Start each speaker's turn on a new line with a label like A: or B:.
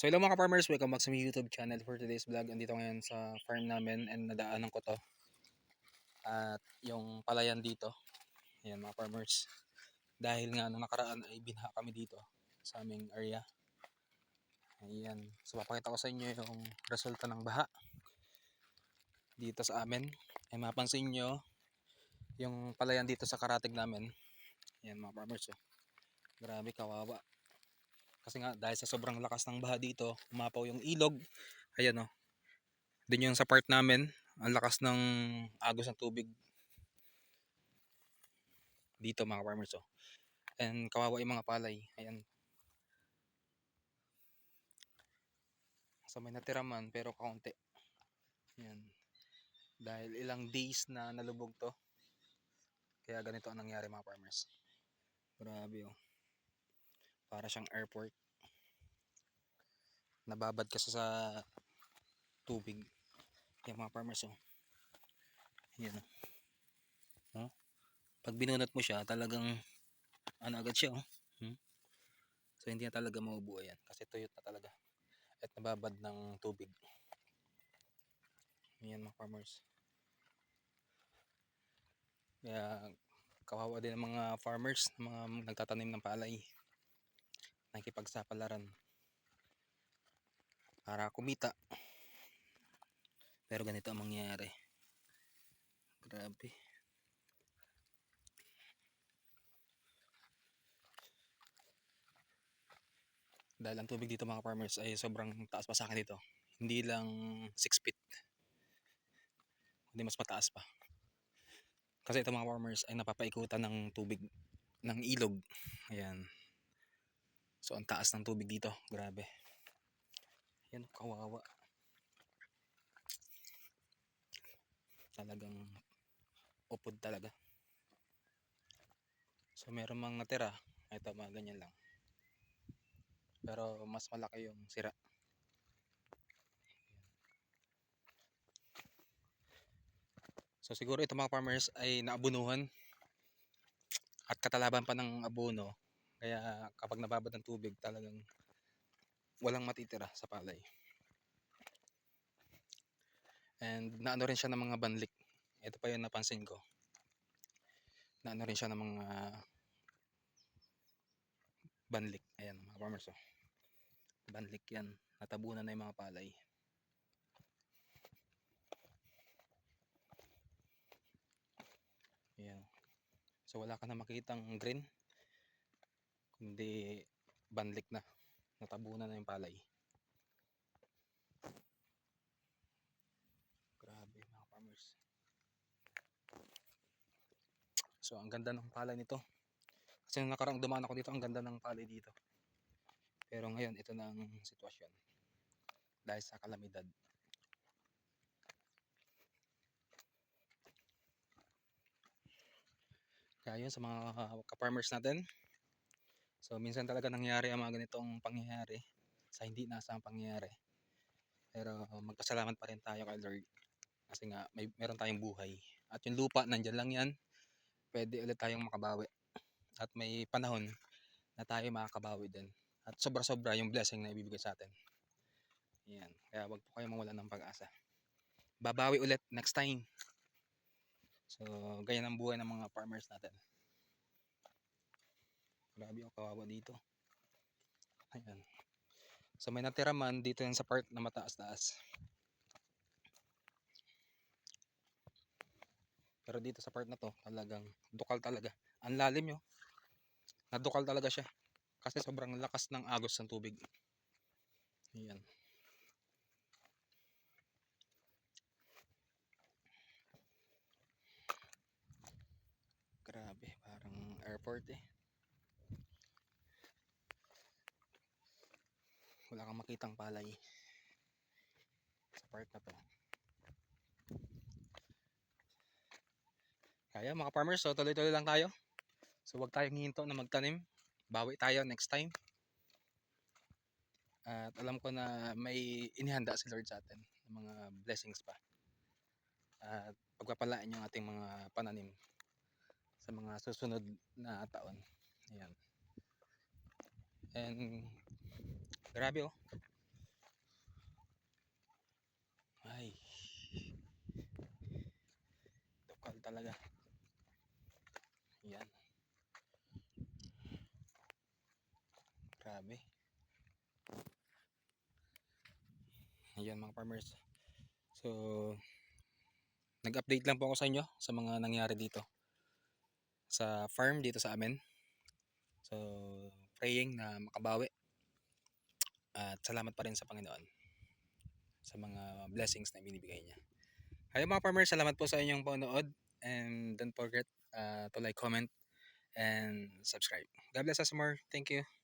A: So hello mga farmers, welcome back sa my YouTube channel for today's vlog. Andito ngayon sa farm namin and nadaanan ko to. At yung palayan dito, ayan mga farmers. Dahil nga nung nakaraan ay binha kami dito sa aming area. Ayan, so papakita ko sa inyo yung resulta ng baha dito sa amin. Ay mapansin nyo yung palayan dito sa karatig namin. Ayan mga farmers, oh. grabe kawawa. Kasi nga dahil sa sobrang lakas ng baha dito, umapaw yung ilog. Ayan o. Oh. Yung sa part namin, ang lakas ng agos ng tubig. Dito mga farmers oh. And kawawa yung mga palay. Ayan. So may natira man pero kaunti. Ayan. Dahil ilang days na nalubog to. Kaya ganito ang nangyari mga farmers. Grabe oh para siyang airport nababad kasi sa tubig yung mga farmers oh yan oh. oh. pag binunot mo siya talagang ano agad siya oh hmm? so hindi na talaga maubuo yan kasi tuyot na talaga at nababad ng tubig yan mga farmers kaya kawawa din ang mga farmers mga nagtatanim ng palay nakikipagsapalaran para kumita. Pero ganito ang mangyayari. Grabe. Dahil ang tubig dito mga farmers ay sobrang taas pa sa akin dito. Hindi lang 6 feet. Hindi mas mataas pa. Kasi ito mga farmers ay napapaikutan ng tubig ng ilog. Ayan So ang taas ng tubig dito, grabe. Yan, kawawa. Talagang upod talaga. So meron mang natira, ito mga ganyan lang. Pero mas malaki yung sira. So siguro ito mga farmers ay naabunuhan at katalaban pa ng abono kaya kapag nababad ng tubig talagang walang matitira sa palay. And naano rin siya ng mga banlik. Ito pa yung napansin ko. Naano rin siya ng mga banlik. Ayan mga farmers oh. Banlik yan. Natabunan na yung mga palay. Ayan. So wala ka na makitang green hindi banlik na. Natabunan na yung palay. Grabe mga farmers. So ang ganda ng palay nito. Kasi nung nakarang dumaan ako dito ang ganda ng palay dito. Pero ngayon ito na ang sitwasyon. Dahil sa kalamidad. Kaya yun sa mga ka-farmers natin So minsan talaga nangyari ang mga ganitong pangyayari sa hindi nasang pangyayari. Pero magpasalamat pa rin tayo kay Lord kasi nga may meron tayong buhay. At yung lupa nandiyan lang 'yan. Pwede ulit tayong makabawi. At may panahon na tayo makakabawi din. At sobra-sobra yung blessing na ibibigay sa atin. Yan. Kaya wag po kayong mawala ng pag-asa. Babawi ulit next time. So, ganyan ang buhay ng mga farmers natin. Grabe yung kawawa dito. Ayan. So may natira man dito yan sa part na mataas-taas. Pero dito sa part na to, talagang dukal talaga. Ang lalim yun. Nadukal talaga siya. Kasi sobrang lakas ng agos ng tubig. Ayan. Grabe, parang airport eh. Wala kang makitang palay. Sa part na to. Kaya mga farmers so tuloy tuloy lang tayo. So wag tayong hinto na magtanim. Bawi tayo next time. At alam ko na may inihanda si Lord sa atin ng mga blessings pa. At pagpapalaan yung ating mga pananim sa mga susunod na taon. Ayan. And Grabe oh. Ay. Tukal talaga. Yan. Grabe. Ayan mga farmers. So, nag-update lang po ako sa inyo sa mga nangyari dito. Sa farm dito sa amin. So, praying na makabawi at salamat pa rin sa Panginoon sa mga blessings na binibigay niya. Ayun mga farmers, salamat po sa inyong panonood. And don't forget uh, to like, comment, and subscribe. God bless us more. Thank you.